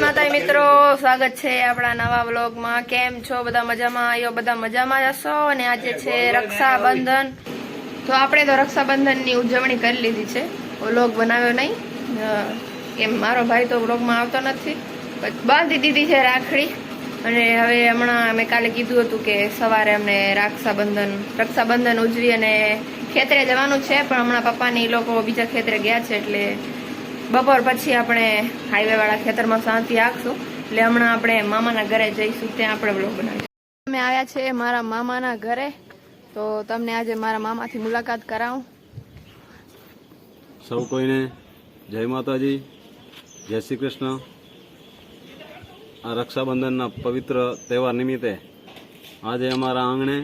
માતા મિત્રો, સ્વાગત છે આપણા નવા વ્લોગમાં. કેમ છો? બધા મજામાં? આવ્યો બધા મજામાં જશો અને આજે છે રક્ષાબંધન. તો આપણે તો રક્ષાબંધનની ઉજવણી કરી લીધી છે. વ્લોગ બનાવ્યો નહીં. એમ મારો ભાઈ તો વ્લોગમાં આવતો નથી. બાંધી દીધી છે રાખડી. અને હવે હમણાં મેં કાલે કીધું હતું કે સવારે અમને રક્ષાબંધન રક્ષાબંધન ઉજવી અને ખેતરે જવાનું છે. પણ હમણાં પપ્પાને લોકો બીજા ખેતરે ગયા છે એટલે બપોર પછી આપણે હાઈવે વાળા ખેતરમાં શાંતિ રાખશું. એટલે હમણાં આપણે મામાના ઘરે જઈશું ત્યાં આપણે બ્લોગ બનાવીશું. અમે આવ્યા છે મારા મામાના ઘરે. તો તમને આજે મારા મામાથી મુલાકાત કરાવું. સૌ કોઈને જય માતાજી જય શ્રી કૃષ્ણ. આ રક્ષાબંધનના પવિત્ર તહેવાર નિમિત્તે આજે અમારા આંગણે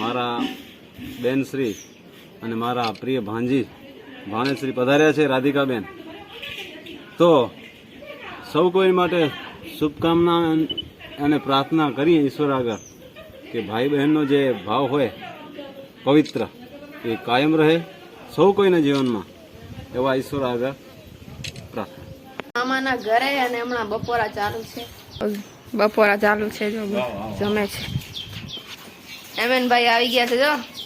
મારા બેનશ્રી અને મારા પ્રિય ભાંજી ભાણેશ્રી પધાર્યા છે રાધિકાબેન. તો સૌ કોઈ માટે શુભકામના અને પ્રાર્થના કરીએ ઈશ્વર આગળ કે ભાઈ બહેનનો જે ભાવ હોય પવિત્ર એ કાયમ રહે સૌ કોઈના જીવનમાં એવા ઈશ્વર આગળ પ્રાર્થના. મામાના ઘરે અને હમણાં બપોરા ચાલુ છે. બપોરા ચાલુ છે જો જમે છે. એમએનભાઈ આવી ગયા છે જો.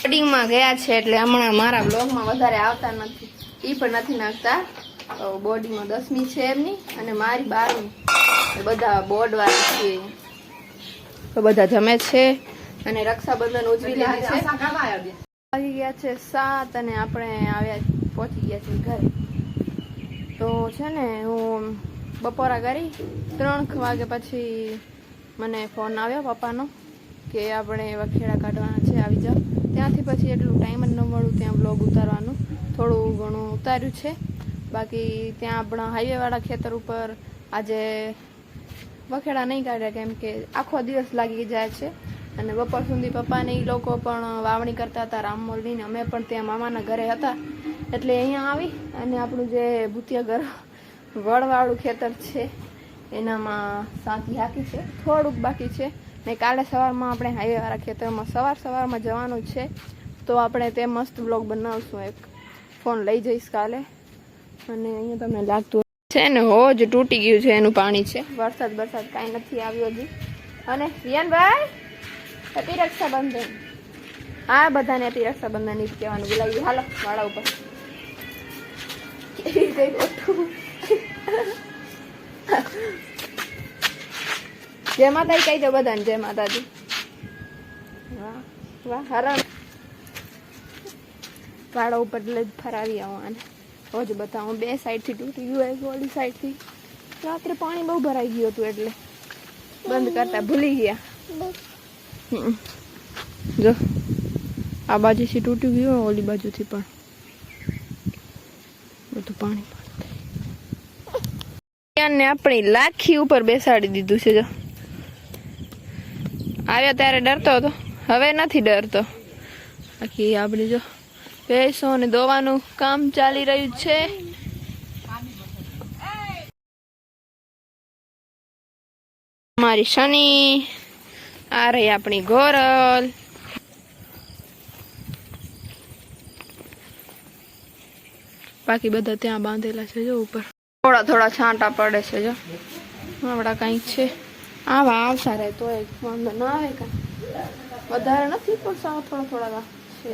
બોર્ડિંગમાં ગયા છે એટલે હમણાં મારા બ્લોગમાં વધારે આવતા નથી. એ પણ નથી નાખતા. તો દસમી છે એમની અને મારી બારમી. બધા બોર્ડ વાળી છે તો બધા જમે છે અને રક્ષાબંધન ઉજવી લીધી છે. આવી ગયા છે સાત અને આપણે આવ્યા પહોંચી ગયા છે ઘરે. તો છે ને હું બપોરા કરી ત્રણ વાગે પછી મને ફોન આવ્યો પપ્પાનો. કે આપણે વખેડા કાઢવાના છે, આવી જાઓ. ત્યાંથી પછી એટલું ટાઈમ જ ન મળ્યું ત્યાં બ્લોગ ઉતારવાનું. થોડું ઘણું ઉતાર્યું છે. બાકી ત્યાં આપણા હાઈવેવાળા ખેતર ઉપર આજે વખેડા નહીં કાઢ્યા, કેમ કે આખો દિવસ લાગી જાય છે. અને બપોર સુધી પપ્પાને એ લોકો પણ વાવણી કરતા હતા રામમોલની ને અમે પણ ત્યાં મામાના ઘરે હતા. એટલે અહીંયા આવી અને આપણું જે ભૂતિયા ઘર વળવાળું ખેતર છે, એનામાં સાંતી હાકી છે. થોડુંક બાકી છે. ને કાલે સવારમાં આપણે હાઈવેવાળા ખેતરમાં સવાર સવારમાં જવાનું છે, તો આપણે તે મસ્ત બ્લોગ બનાવશું એક. ફોન લઈ જઈશ કાલે. અને અહીંયા તમને લાગતું છે ને હોજ તૂટી ગયું છે એનું પાણી છે. વરસાદ વરસાદ કાંઈ નથી આવ્યો હજી. અને રિયાનભાઈ હેપી રક્ષાબંધન. હા, બધાને હેપી રક્ષાબંધન જ કહેવાનું. બોલાવ્યું હાલો, વાળા ઉપર. કેવી ખોટું? જય માતાજી, કહી દો બધાને જય માતાજી. વાહ વાહ, હરણ. વાળા ઉપર જ ફરાવી આવવાને રોજ બતાવું બે સાઈડથી તૂટી ગયું હોય ઓલી સાઈડથી. રાત્રે પાણી બહુ ભરાઈ ગયું હતું એટલે. બંધ કરતા ભૂલી ગયા. જો, આ બાજુથી તૂટી ગયું ઓલી બાજુથી પણ. બધું પાણી પાણી ને આપણી લાખી ઉપર બેસાડી દીધું છે, જો. આવ્યો ત્યારે ડરતો હતો. હવે નથી ડરતો. બાકી આપણે જો ભેંસો ને દોવાનું કામ ચાલી રહ્યું છે. મારી શનિ, આ રહી આપણી ગોરલ. બાકી બધા ત્યાં બાંધેલા છે જો ઉપર. થોડા થોડા છાંટા પડે છે જો. આપણા કંઈક છે. આવા આવતા રહે તો એક વાંધો ના આવે કાંઈ. વધારે નથી, પણ સાવ થોડા થોડા છે.